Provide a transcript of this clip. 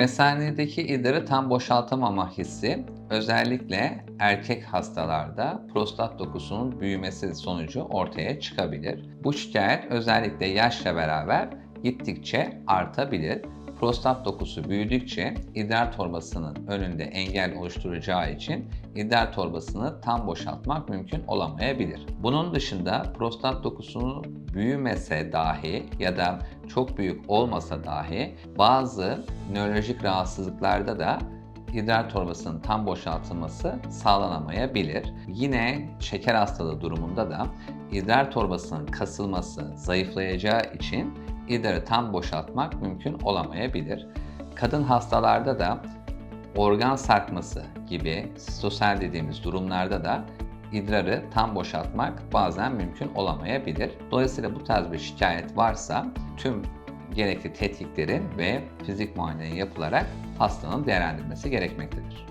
Mesanedeki idrarı tam boşaltamama hissi özellikle erkek hastalarda prostat dokusunun büyümesi sonucu ortaya çıkabilir. Bu şikayet özellikle yaşla beraber gittikçe artabilir. Prostat dokusu büyüdükçe idrar torbasının önünde engel oluşturacağı için idrar torbasını tam boşaltmak mümkün olamayabilir. Bunun dışında prostat dokusunun büyümese dahi ya da çok büyük olmasa dahi bazı nörolojik rahatsızlıklarda da idrar torbasının tam boşaltılması sağlanamayabilir. Yine şeker hastalığı durumunda da idrar torbasının kasılması zayıflayacağı için idrarı tam boşaltmak mümkün olamayabilir. Kadın hastalarda da organ sarkması gibi sitosel dediğimiz durumlarda da idrarı tam boşaltmak bazen mümkün olamayabilir. Dolayısıyla bu tarz bir şikayet varsa tüm gerekli tetkiklerin ve fizik muayenenin yapılarak hastanın değerlendirilmesi gerekmektedir.